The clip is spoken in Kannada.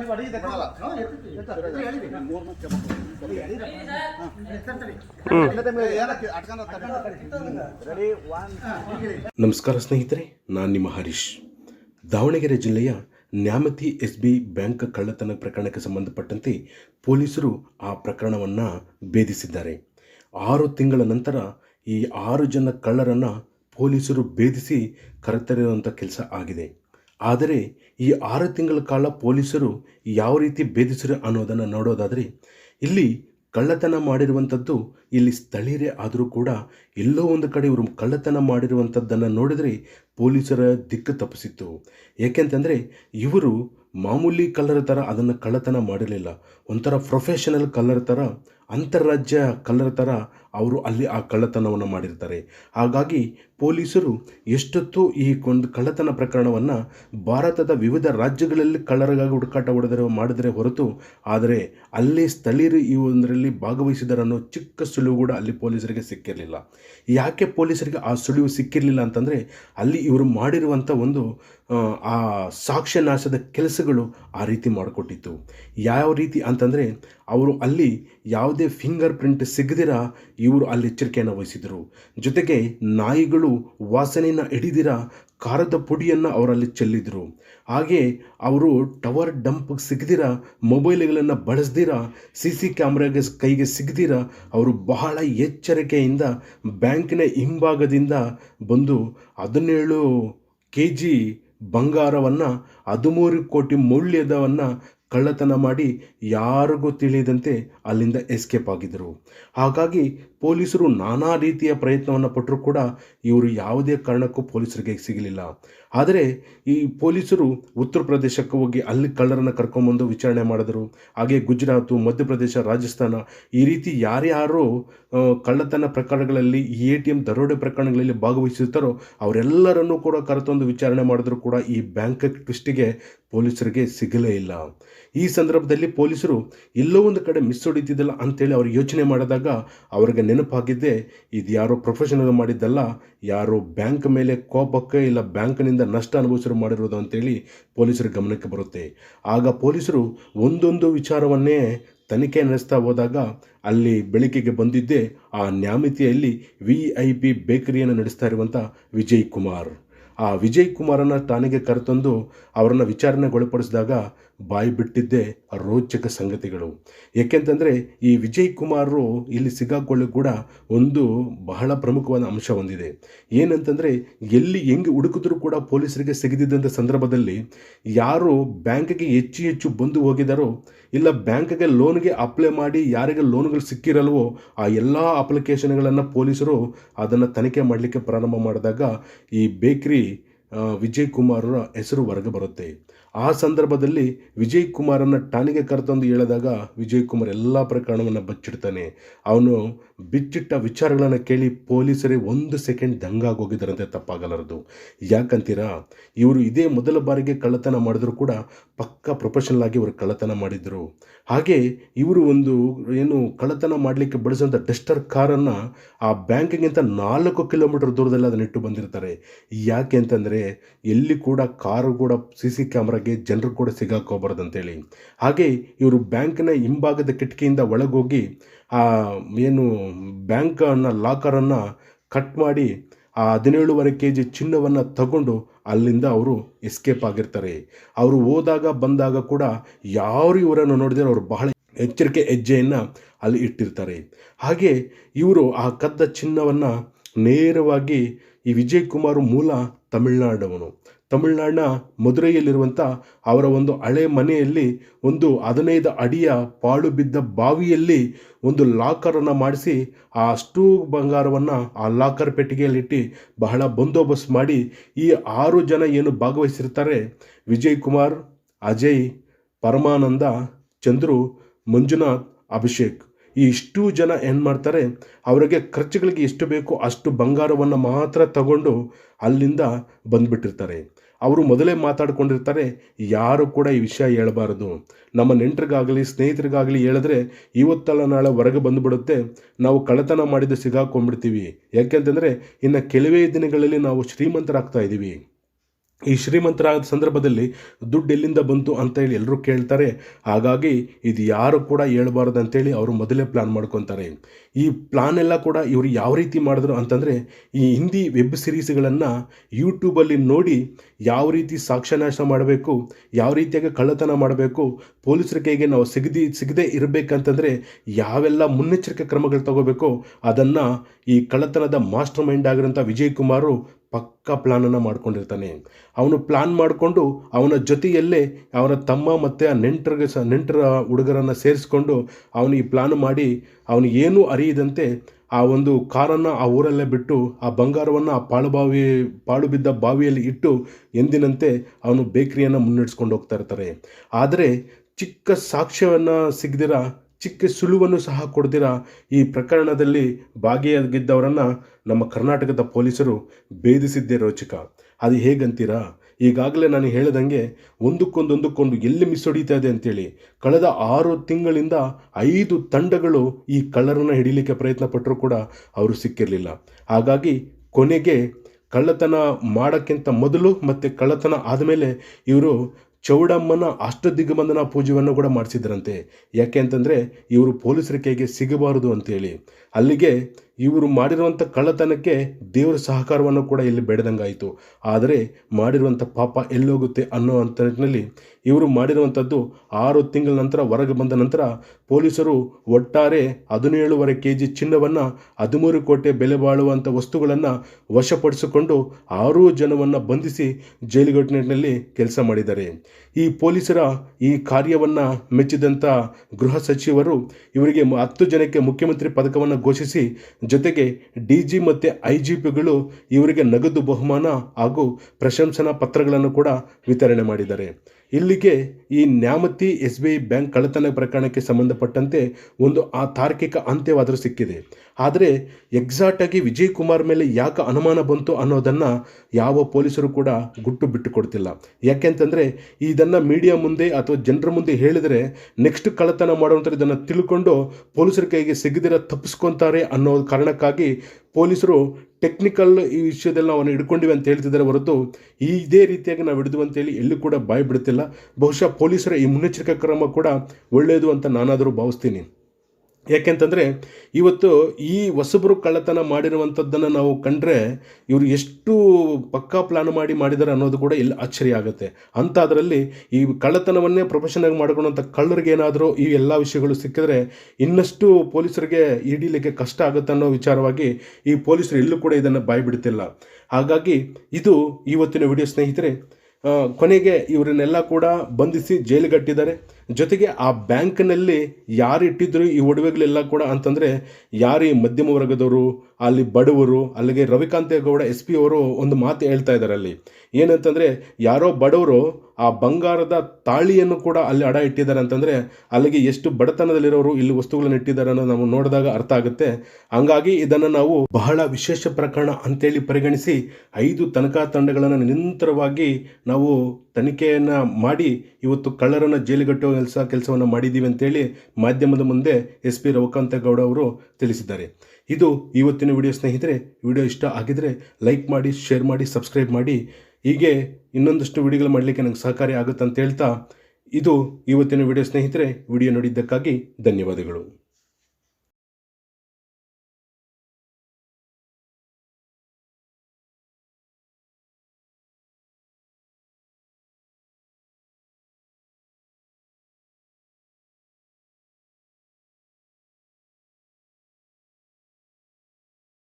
ನೀವು ಅಡಿಗೆ ನಮಸ್ಕಾರ ಸ್ನೇಹಿತರೆ ನಾನು ನಿಮ್ಮ ಹರೀಶ್. ದಾವಣಗೆರೆ ಜಿಲ್ಲೆಯ ನ್ಯಾಮತಿ ಎಸ್ ಬಿ ಬ್ಯಾಂಕ್ ಕಳ್ಳತನ ಪ್ರಕರಣಕ್ಕೆ ಸಂಬಂಧಪಟ್ಟಂತೆ ಪೊಲೀಸರು ಆ ಪ್ರಕರಣವನ್ನು ಭೇದಿಸಿದ್ದಾರೆ. ಆರು ತಿಂಗಳ ನಂತರ ಈ ಆರು ಜನ ಕಳ್ಳರನ್ನು ಪೊಲೀಸರು ಭೇದಿಸಿ ಕರೆತರಿರುವಂಥ ಕೆಲಸ ಆಗಿದೆ. ಆದರೆ ಈ ಆರು ತಿಂಗಳ ಕಾಲ ಪೊಲೀಸರು ಯಾವ ರೀತಿ ಭೇದಿಸಿರು ಅನ್ನೋದನ್ನು ನೋಡೋದಾದರೆ ಇಲ್ಲಿ ಕಳ್ಳತನ ಮಾಡಿರುವಂಥದ್ದು ಇಲ್ಲಿ ಸ್ಥಳೀಯರೇ ಆದರೂ ಕೂಡ ಎಲ್ಲೋ ಒಂದು ಕಡೆ ಇವರು ಕಳ್ಳತನ ಮಾಡಿರುವಂಥದ್ದನ್ನು ನೋಡಿದರೆ ಪೊಲೀಸರ ದಿಕ್ಕು ತಪ್ಪಿಸಿತ್ತು. ಏಕೆಂತಂದರೆ ಇವರು ಮಾಮೂಲಿ ಕಲ್ಲರ ಥರ ಅದನ್ನು ಕಳ್ಳತನ ಮಾಡಿರಲಿಲ್ಲ. ಒಂಥರ ಪ್ರೊಫೆಷನಲ್ ಕಲ್ಲರ್ ಥರ ಅಂತಾರಾಜ್ಯ ಕಳ್ಳರ ಥರ ಅವರು ಅಲ್ಲಿ ಆ ಕಳ್ಳತನವನ್ನು ಮಾಡಿರ್ತಾರೆ. ಹಾಗಾಗಿ ಪೊಲೀಸರು ಎಷ್ಟೊತ್ತು ಈ ಒಂದು ಕಳ್ಳತನ ಪ್ರಕರಣವನ್ನು ಭಾರತದ ವಿವಿಧ ರಾಜ್ಯಗಳಲ್ಲಿ ಕಳ್ಳರಿಗಾಗಿ ಹುಡುಕಾಟ ಹೊಡೆದರೆ ಮಾಡಿದರೆ ಹೊರತು ಆದರೆ ಅಲ್ಲಿ ಸ್ಥಳೀಯರು ಈ ಒಂದರಲ್ಲಿ ಭಾಗವಹಿಸಿದರನ್ನೋ ಚಿಕ್ಕ ಸುಳಿವು ಕೂಡ ಅಲ್ಲಿ ಪೊಲೀಸರಿಗೆ ಸಿಕ್ಕಿರಲಿಲ್ಲ. ಯಾಕೆ ಪೊಲೀಸರಿಗೆ ಆ ಸುಳಿವು ಸಿಕ್ಕಿರಲಿಲ್ಲ ಅಂತಂದರೆ ಅಲ್ಲಿ ಇವರು ಮಾಡಿರುವಂಥ ಒಂದು ಆ, ಸಾಕ್ಷ್ಯನಾಶದ ಸಾಕ್ಷ್ಯ ನಾಶದ ಕೆಲಸಗಳು ಆ ರೀತಿ ಮಾಡಿಕೊಟ್ಟಿತ್ತು. ಯಾವ ರೀತಿ ಅಂತಂದರೆ ಅವರು ಅಲ್ಲಿ ಯಾವುದೇ ಫಿಂಗರ್ ಪ್ರಿಂಟ್ ಸಿಗದಿರ, ಇವರು ಅಲ್ಲಿ ಎಚ್ಚರಿಕೆಯನ್ನು ವಹಿಸಿದರು. ಜೊತೆಗೆ ನಾಯಿಗಳು ವಾಸನೆಯನ್ನು ಹಿಡಿದಿರ, ಖಾರದ ಪುಡಿಯನ್ನು ಅವರಲ್ಲಿ ಚೆಲ್ಲಿದರು. ಹಾಗೆ ಅವರು ಟವರ್ ಡಂಪ್ಗೆ ಸಿಗದಿರ ಮೊಬೈಲ್ಗಳನ್ನು ಬಳಸ್ದಿರ ಸಿ ಸಿ ಕ್ಯಾಮ್ರಾಗೆ ಕೈಗೆ ಸಿಗದಿರ, ಅವರು ಬಹಳ ಎಚ್ಚರಿಕೆಯಿಂದ ಬ್ಯಾಂಕಿನ ಹಿಂಭಾಗದಿಂದ ಬಂದು ಹದಿನೇಳು ಕೆ ಜಿ ಬಂಗಾರವನ್ನು, ಹದಿಮೂರು ಕೋಟಿ ಮೌಲ್ಯದವನ್ನು ಕಳ್ಳತನ ಮಾಡಿ ಯಾರಿಗೂ ತಿಳಿಯದಂತೆ ಅಲ್ಲಿಂದ ಎಸ್ಕೇಪ್ ಆಗಿದ್ದರು ಹಾಗಾಗಿ ಪೊಲೀಸರು ನಾನಾ ರೀತಿಯ ಪ್ರಯತ್ನವನ್ನು ಪಟ್ಟರೂ ಕೂಡ ಇವರು ಯಾವುದೇ ಕಾರಣಕ್ಕೂ ಪೊಲೀಸರಿಗೆ ಸಿಗಲಿಲ್ಲ. ಆದರೆ ಈ ಪೊಲೀಸರು ಉತ್ತರ ಪ್ರದೇಶಕ್ಕೆ ಹೋಗಿ ಅಲ್ಲಿ ಕಳ್ಳರನ್ನು ಕರ್ಕೊಂಬಂದು ವಿಚಾರಣೆ ಮಾಡಿದರು. ಹಾಗೆ ಗುಜರಾತು, ಮಧ್ಯಪ್ರದೇಶ, ರಾಜಸ್ಥಾನ ಈ ರೀತಿ ಯಾರ್ಯಾರು ಕಳ್ಳತನ ಪ್ರಕರಣಗಳಲ್ಲಿ ಎ ಟಿ ಎಂ ದರೋಡೆ ಪ್ರಕರಣಗಳಲ್ಲಿ ಭಾಗವಹಿಸುತ್ತಾರೋ ಅವರೆಲ್ಲರನ್ನೂ ಕೂಡ ಕರೆತಂದು ವಿಚಾರಣೆ ಮಾಡಿದ್ರು ಕೂಡ ಈ ಬ್ಯಾಂಕ್ ಟ್ವಿಸ್ಟಿಗೆ ಪೊಲೀಸರಿಗೆ ಸಿಗಲೇ ಇಲ್ಲ. ಈ ಸಂದರ್ಭದಲ್ಲಿ ಪೊಲೀಸರು ಎಲ್ಲೋ ಒಂದು ಕಡೆ ಮಿಸ್ ಹೊಡಿತಿದ್ದಲ್ಲ ಅಂತೇಳಿ ಅವ್ರು ಯೋಚನೆ ಮಾಡಿದಾಗ ಅವ್ರಿಗೆ ನೆನಪಾಗಿದ್ದೆ ಇದು ಯಾರೋ ಪ್ರೊಫೆಷನಲ್ ಮಾಡಿದ್ದಲ್ಲ, ಯಾರೋ ಬ್ಯಾಂಕ್ ಮೇಲೆ ಕೋಪಕ್ಕೆ ಇಲ್ಲ ಬ್ಯಾಂಕ್ನಿಂದ ನಷ್ಟ ಅನುಭವಿಸರು ಮಾಡಿರೋದು ಅಂತೇಳಿ ಪೊಲೀಸರ ಗಮನಕ್ಕೆ ಬರುತ್ತೆ. ಆಗ ಪೊಲೀಸರು ಒಂದೊಂದು ವಿಚಾರವನ್ನೇ ತನಿಖೆ ನಡೆಸ್ತಾ ಹೋದಾಗ ಅಲ್ಲಿ ಬೆಳಕಿಗೆ ಬಂದಿದ್ದೇ ಆ ನ್ಯಾಮಿತಿಯಲ್ಲಿ ವಿ ಐ ಪಿ ಬೇಕರಿಯನ್ನು ನಡೆಸ್ತಾ ಇರುವಂಥ ವಿಜಯ್ ಕುಮಾರ್. ಆ ವಿಜಯ್ ಕುಮಾರನ ಠಾಣೆಗೆ ಕರೆತಂದು ಅವರನ್ನು ವಿಚಾರಣೆಗೊಳಪಡಿಸಿದಾಗ ಬಾಯಿ ಬಿಟ್ಟಿದ್ದೇ ರೋಚಕ ಸಂಗತಿಗಳು. ಏಕೆಂತಂದರೆ ಈ ವಿಜಯ್ ಕುಮಾರರು ಇಲ್ಲಿ ಸಿಗಾಕೊಳ್ಳಿ ಕೂಡ ಒಂದು ಬಹಳ ಪ್ರಮುಖವಾದ ಅಂಶ ಹೊಂದಿದೆ. ಏನಂತಂದರೆ ಎಲ್ಲಿ ಹೆಂಗೆ ಹುಡುಕಿದ್ರೂ ಕೂಡ ಪೊಲೀಸರಿಗೆ ಸಿಗದಿದ್ದಂಥ ಸಂದರ್ಭದಲ್ಲಿ ಯಾರು ಬ್ಯಾಂಕ್ಗೆ ಹೆಚ್ಚು ಹೆಚ್ಚು ಬಂದು ಹೋಗಿದಾರೋ ಇಲ್ಲ ಬ್ಯಾಂಕ್ಗೆ ಲೋನ್ಗೆ ಅಪ್ಲೈ ಮಾಡಿ ಯಾರಿಗೆ ಲೋನ್ಗಳು ಸಿಕ್ಕಿರಲ್ವೋ ಆ ಎಲ್ಲ ಅಪ್ಲಿಕೇಶನ್ಗಳನ್ನು ಪೊಲೀಸರು ಅದನ್ನು ತನಿಖೆ ಮಾಡಲಿಕ್ಕೆ ಪ್ರಾರಂಭ ಮಾಡಿದಾಗ ಈ ಬೇಕ್ರಿ ವಿಜಯ್ ಕುಮಾರರ ಹೆಸರು ಹೊರಗೆ ಬರುತ್ತೆ. ಆ ಸಂದರ್ಭದಲ್ಲಿ ವಿಜಯ್ ಕುಮಾರನ್ನು ಠಾಣೆಗೆ ಕರೆತಂದು ಹೇಳಿದಾಗ ವಿಜಯ್ ಕುಮಾರ್ ಎಲ್ಲ ಪ್ರಕರಣವನ್ನು ಬಚ್ಚಿಡ್ತಾನೆ. ಅವನು ಬಿಚ್ಚಿಟ್ಟ ವಿಚಾರಗಳನ್ನು ಕೇಳಿ ಪೊಲೀಸರೇ ಒಂದು ಸೆಕೆಂಡ್ ದಂಗಾಗೋಗಿದ್ದಾರಂತೆ ತಪ್ಪಾಗಲಾರದು. ಯಾಕಂತೀರಾ? ಇವರು ಇದೇ ಮೊದಲ ಬಾರಿಗೆ ಕಳ್ಳತನ ಮಾಡಿದ್ರು ಕೂಡ ಪಕ್ಕ ಪ್ರೊಫೆಷನಲ್ ಆಗಿ ಇವರು ಕಳ್ಳತನ ಮಾಡಿದ್ದರು ಹಾಗೆ ಇವರು ಒಂದು ಏನು ಕಳ್ಳತನ ಮಾಡಲಿಕ್ಕೆ ಬಳಸುವಂಥ ಡಸ್ಟರ್ ಕಾರನ್ನು ಆ ಬ್ಯಾಂಕಿಗಿಂತ ನಾಲ್ಕು ಕಿಲೋಮೀಟರ್ ದೂರದಲ್ಲಿ ಅದನ್ನ ಇಟ್ಟು ಬಂದಿರ್ತಾರೆ. ಯಾಕೆ ಅಂತಂದರೆ ಎಲ್ಲಿ ಕೂಡ ಕಾರು ಕೂಡ ಸಿ ಸಿ ಕ್ಯಾಮ್ರಾಗೆ ಜನರು ಕೂಡ ಸಿಗಾಕೋಬಾರ್ದು ಅಂತೇಳಿ. ಹಾಗೆ ಇವರು ಬ್ಯಾಂಕಿನ ಹಿಂಭಾಗದ ಕಿಟಕಿಯಿಂದ ಒಳಗೋಗಿ ಆ, ಏನು ಬ್ಯಾಂಕನ್ನು ಲಾಕರನ್ನು ಕಟ್ ಮಾಡಿ, ಆ ಹದಿನೇಳುವರೆ ಕೆ ಜಿ ಚಿನ್ನವನ್ನು ತಗೊಂಡು ಅಲ್ಲಿಂದ ಅವರು ಎಸ್ಕೇಪ್ ಆಗಿರ್ತಾರೆ. ಅವರು ಹೋದಾಗ ಬಂದಾಗ ಕೂಡ ಯಾರು ಇವರನ್ನು ನೋಡಿದರೆ ಅವರು ಬಹಳ ಎಚ್ಚರಿಕೆ ಹೆಜ್ಜೆಯನ್ನು ಅಲ್ಲಿ ಇಟ್ಟಿರ್ತಾರೆ. ಹಾಗೆ ಇವರು ಆ ಕದ್ದ ಚಿನ್ನವನ್ನು ನೇರವಾಗಿ ಈ ವಿಜಯ್ ಕುಮಾರ್ ಮೂಲ ತಮಿಳುನಾಡವನು. ತಮಿಳುನಾಡಿನ ಮದುರೈಯಲ್ಲಿರುವಂಥ ಅವರ ಒಂದು ಹಳೆ ಮನೆಯಲ್ಲಿ ಒಂದು ಹದಿನೈದು ಅಡಿಯ ಪಾಳು ಬಿದ್ದ ಬಾವಿಯಲ್ಲಿ ಒಂದು ಲಾಕರನ್ನು ಮಾಡಿಸಿ ಆ ಅಷ್ಟು ಬಂಗಾರವನ್ನು ಆ ಲಾಕರ್ ಪೆಟ್ಟಿಗೆಯಲ್ಲಿಟ್ಟು ಬಹಳ ಬಂದೋಬಸ್ತ್ ಮಾಡಿ ಈ ಆರು ಜನ ಏನು ಭಾಗವಹಿಸಿರ್ತಾರೆ? ವಿಜಯ್ ಕುಮಾರ್, ಅಜಯ್, ಪರಮಾನಂದ, ಚಂದ್ರು, ಮಂಜುನಾಥ್, ಅಭಿಷೇಕ್. ಈ ಇಷ್ಟು ಜನ ಏನು ಮಾಡ್ತಾರೆ? ಅವರಿಗೆ ಖರ್ಚುಗಳಿಗೆ ಎಷ್ಟು ಬೇಕೋ ಅಷ್ಟು ಬಂಗಾರವನ್ನು ಮಾತ್ರ ತಗೊಂಡು ಅಲ್ಲಿಂದ ಬಂದುಬಿಟ್ಟಿರ್ತಾರೆ. ಅವರು ಮೊದಲೇ ಮಾತಾಡ್ಕೊಂಡಿರ್ತಾರೆ, ಯಾರು ಕೂಡ ಈ ವಿಷಯ ಹೇಳಬಾರದು. ನಮ್ಮ ನೆಂಟರಿಗಾಗಲಿ, ಸ್ನೇಹಿತರಿಗಾಗಲಿ ಹೇಳಿದ್ರೆ ಇವತ್ತಲ್ಲ ನಾಳೆ ಹೊರಗೆ ಬಂದುಬಿಡುತ್ತೆ. ನಾವು ಕಳ್ಳತನ ಮಾಡಿದ್ದು ಸಿಗಾಕೊಂಡ್ಬಿಡ್ತೀವಿ. ಯಾಕೆಂತಂದರೆ, ಇನ್ನು ಕೆಲವೇ ದಿನಗಳಲ್ಲಿ ನಾವು ಶ್ರೀಮಂತರಾಗ್ತಾ ಇದ್ದೀವಿ ಈ ಶ್ರೀಮಂತರಾದ ಸಂದರ್ಭದಲ್ಲಿ ದುಡ್ಡು ಎಲ್ಲಿಂದ ಬಂತು ಅಂತ ಹೇಳಿ ಎಲ್ಲರೂ ಕೇಳ್ತಾರೆ. ಹಾಗಾಗಿ ಇದು ಯಾರು ಕೂಡ ಹೇಳ್ಬಾರ್ದು ಅಂತೇಳಿ ಅವರು ಮೊದಲೇ ಪ್ಲಾನ್ ಮಾಡ್ಕೊತಾರೆ. ಈ ಪ್ಲಾನ್ ಎಲ್ಲ ಕೂಡ ಇವರು ಯಾವ ರೀತಿ ಮಾಡಿದ್ರು ಅಂತಂದರೆ ಈ ಹಿಂದಿ ವೆಬ್ ಸಿರೀಸ್ಗಳನ್ನು ಯೂಟ್ಯೂಬಲ್ಲಿ ನೋಡಿ ಯಾವ ರೀತಿ ಸಾಕ್ಷ್ಯನಾಶ ಮಾಡಬೇಕು, ಯಾವ ರೀತಿಯಾಗಿ ಕಳ್ಳತನ ಮಾಡಬೇಕು, ಪೊಲೀಸರ ಕೈಗೆ ನಾವು ಸಿಗದಿ, ಸಿಗದೆ ಇರಬೇಕಂತಂದರೆ ಯಾವೆಲ್ಲ ಮುನ್ನೆಚ್ಚರಿಕೆ ಕ್ರಮಗಳು ತಗೋಬೇಕು ಅದನ್ನು ಈ ಕಳ್ಳತನದ ಮಾಸ್ಟರ್ ಮೈಂಡ್ ಆಗಿರೋಂಥ ವಿಜಯ್ ಕುಮಾರು ಪಕ್ಕ ಪ್ಲಾನನ್ನು ಮಾಡ್ಕೊಂಡಿರ್ತಾನೆ. ಅವನು ಪ್ಲಾನ್ ಮಾಡಿಕೊಂಡು ಅವನ ಜೊತೆಯಲ್ಲೇ ಅವನ ತಮ್ಮ ಮತ್ತು ಆ ನೆಂಟರಿಗೆ ಸಹ ನೆಂಟರ ಹುಡುಗರನ್ನು ಸೇರಿಸ್ಕೊಂಡು ಅವನು ಈ ಪ್ಲಾನ್ ಮಾಡಿ ಅವನು ಏನೂ ಅರಿಯದಂತೆ ಆ ಒಂದು ಕಾರನ್ನು ಆ ಊರಲ್ಲೇ ಬಿಟ್ಟು ಆ ಬಂಗಾರವನ್ನು ಆ ಪಾಳು ಬಾವಿ, ಪಾಳು ಬಿದ್ದ ಬಾವಿಯಲ್ಲಿ ಇಟ್ಟು ಎಂದಿನಂತೆ ಅವನು ಬೇಕ್ರಿಯನ್ನು ಮುನ್ನಡೆಸ್ಕೊಂಡು ಹೋಗ್ತಾ ಇರ್ತಾರೆ. ಆದರೆ ಚಿಕ್ಕ ಸಾಕ್ಷ್ಯವನ್ನು ಸಿಗದಿರ ಚಿಕ್ಕ ಸುಳುವನ್ನು ಸಹ ಕೊಡ್ದಿರ ಈ ಪ್ರಕರಣದಲ್ಲಿ ಭಾಗಿಯಾಗಿದ್ದವರನ್ನು ನಮ್ಮ ಕರ್ನಾಟಕದ ಪೊಲೀಸರು ಭೇದಿಸಿದ್ದೇ ರೋಚಕ. ಅದು ಹೇಗಂತೀರಾ? ಈಗಾಗಲೇ ನಾನು ಹೇಳ್ದಂಗೆ ಒಂದಕ್ಕೊಂದೊಂದಕ್ಕೊಂದು ಎಲ್ಲಿ ಮಿಸ್ ಹೊಡಿತಾ ಇದೆ ಅಂತೇಳಿ ಕಳೆದ ಆರು ತಿಂಗಳಿಂದ ಐದು ತಂಡಗಳು ಈ ಕಳ್ಳರನ್ನು ಹಿಡಿಲಿಕ್ಕೆ ಪ್ರಯತ್ನ ಪಟ್ಟರೂ ಕೂಡ ಅವರು ಸಿಕ್ಕಿರಲಿಲ್ಲ. ಹಾಗಾಗಿ ಕೊನೆಗೆ ಕಳ್ಳತನ ಮಾಡೋಕ್ಕಿಂತ ಮೊದಲು ಮತ್ತು ಕಳ್ಳತನ ಆದಮೇಲೆ ಇವರು ಚೌಡಮ್ಮನ ಅಷ್ಟದಿಗ್ಬಂಧನ ಪೂಜೆಯನ್ನು ಕೂಡ ಮಾಡಿಸಿದ್ರಂತೆ. ಯಾಕೆ ಅಂತಂದರೆ ಇವರು ಪೊಲೀಸರ ಕೈಗೆ ಸಿಗಬಾರದು ಅಂತೇಳಿ. ಅಲ್ಲಿಗೆ ಇವರು ಮಾಡಿರುವಂಥ ಕಳ್ಳತನಕ್ಕೆ ದೇವರ ಸಹಕಾರವನ್ನು ಕೂಡ ಇಲ್ಲಿ ಬೇಡದಂಗಾಯಿತು. ಆದರೆ ಮಾಡಿರುವಂಥ ಪಾಪ ಎಲ್ಲೋಗುತ್ತೆ ಅನ್ನೋ ಅಂತ ನಿಟ್ಟಿನಲ್ಲಿ ಇವರು ಮಾಡಿರುವಂಥದ್ದು ಆರು ತಿಂಗಳ ನಂತರ ಹೊರಗೆ ಬಂದ ನಂತರ ಪೊಲೀಸರು ಒಟ್ಟಾರೆ ಹದಿನೇಳುವರೆ ಕೆ ಜಿ ಚಿನ್ನವನ್ನು ಹದಿಮೂರು ಕೋಟೆ ಬೆಲೆ ಬಾಳುವಂಥ ವಸ್ತುಗಳನ್ನು ವಶಪಡಿಸಿಕೊಂಡು ಆರೂ ಜನವನ್ನು ಬಂಧಿಸಿ ಜೈಲುಗಟ್ಟಿನಲ್ಲಿ ಕೆಲಸ ಮಾಡಿದ್ದಾರೆ. ಈ ಪೊಲೀಸರ ಈ ಕಾರ್ಯವನ್ನು ಮೆಚ್ಚಿದಂಥ ಗೃಹ ಸಚಿವರು ಇವರಿಗೆ ಹತ್ತು ಜನಕ್ಕೆ ಮುಖ್ಯಮಂತ್ರಿ ಪದಕವನ್ನು ಘೋಷಿಸಿ ಜೊತೆಗೆ ಡಿ ಜಿ ಮತ್ತು ಐ ಜಿ ಪಿಗಳು ಇವರಿಗೆ ನಗದು ಬಹುಮಾನ ಹಾಗೂ ಪ್ರಶಂಸನಾ ಪತ್ರಗಳನ್ನು ಕೂಡ ವಿತರಣೆ ಮಾಡಿದ್ದಾರೆ. ಇಲ್ಲಿಗೆ ಈ Nyamathi S B I bank ಕಳ್ಳತನ ಪ್ರಕರಣಕ್ಕೆ ಸಂಬಂಧಪಟ್ಟಂತೆ ಒಂದು ಆ ತಾರ್ಕಿಕ ಅಂತ್ಯವಾದರೂ ಸಿಕ್ಕಿದೆ. ಆದರೆ ಎಕ್ಸಾಕ್ಟಾಗಿ ವಿಜಯ್ ಕುಮಾರ್ ಮೇಲೆ ಯಾಕೆ ಅನುಮಾನ ಬಂತು ಅನ್ನೋದನ್ನು ಯಾವ ಪೊಲೀಸರು ಕೂಡ ಗುಟ್ಟು ಬಿಟ್ಟು ಕೊಡ್ತಿಲ್ಲ. ಯಾಕೆಂತಂದರೆ ಇದನ್ನು ಮೀಡಿಯಾ ಮುಂದೆ ಅಥವಾ ಜನರ ಮುಂದೆ ಹೇಳಿದರೆ ನೆಕ್ಸ್ಟ್ ಕಳ್ಳತನ ಮಾಡುವಂಥದ್ದು ಇದನ್ನು ತಿಳ್ಕೊಂಡು ಪೊಲೀಸರ ಕೈಗೆ ಸಿಗದಿರ ತಪ್ಪಿಸ್ಕೊತಾರೆ ಅನ್ನೋ ಕಾರಣಕ್ಕಾಗಿ ಪೊಲೀಸರು ಟೆಕ್ನಿಕಲ್ ಈ ವಿಷಯದಲ್ಲಿ ನಾವು ಹಿಡ್ಕೊಂಡಿವಿ ಅಂತ ಹೇಳ್ತಿದ್ದಾರೆ ಹೊರತು ಈ ಇದೇ ರೀತಿಯಾಗಿ ನಾವು ಹಿಡಿದು ಅಂತೇಳಿ ಎಲ್ಲೂ ಕೂಡ ಬಾಯಿ ಬಿಡ್ತಿಲ್ಲ ಬಹುಶಃ ಪೊಲೀಸರ ಈ ಮುನ್ನೆಚ್ಚರಿಕೆ ಕ್ರಮ ಕೂಡ ಒಳ್ಳೆಯದು ಅಂತ ನಾನಾದರೂ ಭಾವಿಸ್ತೀನಿ. ಯಾಕೆಂತಂದರೆ ಇವತ್ತು ಈ ಹೊಸಬರು ಕಳ್ಳತನ ಮಾಡಿರುವಂಥದ್ದನ್ನು ನಾವು ಕಂಡ್ರೆ ಇವರು ಎಷ್ಟು ಪಕ್ಕಾ ಪ್ಲಾನ್ ಮಾಡಿ ಮಾಡಿದ್ದಾರೆ ಅನ್ನೋದು ಕೂಡ ಇಲ್ಲಿ ಆಶ್ಚರ್ಯ ಆಗುತ್ತೆ. ಅಂಥದ್ರಲ್ಲಿ ಈ ಕಳ್ಳತನವನ್ನೇ ಪ್ರೊಫೆಷನಾಗಿ ಮಾಡ್ಕೊಳ್ಳೋಂಥ ಕಳ್ಳರಿಗೆ ಏನಾದರೂ ಈ ಎಲ್ಲ ವಿಷಯಗಳು ಸಿಕ್ಕಿದ್ರೆ ಇನ್ನಷ್ಟು ಪೊಲೀಸರಿಗೆ ಹಿಡೀಲಿಕ್ಕೆ ಕಷ್ಟ ಆಗುತ್ತೆ ಅನ್ನೋ ವಿಚಾರವಾಗಿ ಈ ಪೊಲೀಸರು ಎಲ್ಲೂ ಕೂಡ ಇದನ್ನು ಬಾಯ್ಬಿಡ್ತಿಲ್ಲ. ಹಾಗಾಗಿ ಇದು ಇವತ್ತಿನ ವಿಡಿಯೋ ಸ್ನೇಹಿತರೆ ಕೊನೆಗೆ ಇವರನ್ನೆಲ್ಲ ಕೂಡ ಬಂಧಿಸಿ ಜೈಲಿಗಟ್ಟಿದ್ದಾರೆ. ಜೊತೆಗೆ ಆ ಬ್ಯಾಂಕ್ನಲ್ಲಿ ಯಾರು ಇಟ್ಟಿದ್ರು ಈ ಒಡವೆಗಳೆಲ್ಲ ಕೂಡ ಅಂತಂದರೆ ಯಾರು ಮಧ್ಯಮ ವರ್ಗದವರು, ಅಲ್ಲಿ ಬಡವರು, ಅಲ್ಲಿಗೆ ರವಿಕಾಂತೇಗೌಡ ಎಸ್ ಪಿ ಅವರು ಒಂದು ಮಾತು ಹೇಳ್ತಾ ಇದ್ದಾರೆ ಅಲ್ಲಿ. ಏನಂತಂದರೆ ಯಾರೋ ಬಡವರು ಆ ಬಂಗಾರದ ತಾಳಿಯನ್ನು ಕೂಡ ಅಲ್ಲಿ ಅಡ ಇಟ್ಟಿದ್ದಾರೆ ಅಂತಂದರೆ ಅಲ್ಲಿಗೆ ಎಷ್ಟು ಬಡತನದಲ್ಲಿರೋರು ಇಲ್ಲಿ ವಸ್ತುಗಳನ್ನು ಇಟ್ಟಿದ್ದಾರೆ ಅನ್ನೋ ನಾವು ನೋಡಿದಾಗ ಅರ್ಥ ಆಗುತ್ತೆ. ಹಂಗಾಗಿ ಇದನ್ನು ನಾವು ಬಹಳ ವಿಶೇಷ ಪ್ರಕರಣ ಅಂತೇಳಿ ಪರಿಗಣಿಸಿ ಐದು ತನಿಖಾ ತಂಡಗಳನ್ನು ನಿರಂತರವಾಗಿ ನಾವು ತನಿಖೆಯನ್ನು ಮಾಡಿ ಇವತ್ತು ಕಳ್ಳರನ್ನು ಜೈಲಿಗಟ್ಟುವ ಕೆಲಸ ಕೆಲಸವನ್ನು ಮಾಡಿದ್ದೀವಿ ಅಂತೇಳಿ ಮಾಧ್ಯಮದ ಮುಂದೆ ಎಸ್ ಪಿ ರವಿಕಾಂತೇಗೌಡ ಅವರು ತಿಳಿಸಿದ್ದಾರೆ. ಇದು ಇವತ್ತಿನ ವಿಡಿಯೋ ಸ್ನೇಹಿತರೆ, ವಿಡಿಯೋ ಇಷ್ಟ ಆಗಿದರೆ ಲೈಕ್ ಮಾಡಿ, ಶೇರ್ ಮಾಡಿ, ಸಬ್ಸ್ಕ್ರೈಬ್ ಮಾಡಿ. ಹೀಗೆ ಇನ್ನೊಂದಷ್ಟು ವಿಡಿಯೋಗಳು ಮಾಡಲಿಕ್ಕೆ ನನಗೆ ಸಹಕಾರಿ ಆಗುತ್ತೆ ಅಂತ ಹೇಳ್ತಾ, ಇದು ಇವತ್ತಿನ ವಿಡಿಯೋ ಸ್ನೇಹಿತರೆ, ವಿಡಿಯೋ ನೋಡಿದ್ದಕ್ಕಾಗಿ ಧನ್ಯವಾದಗಳು.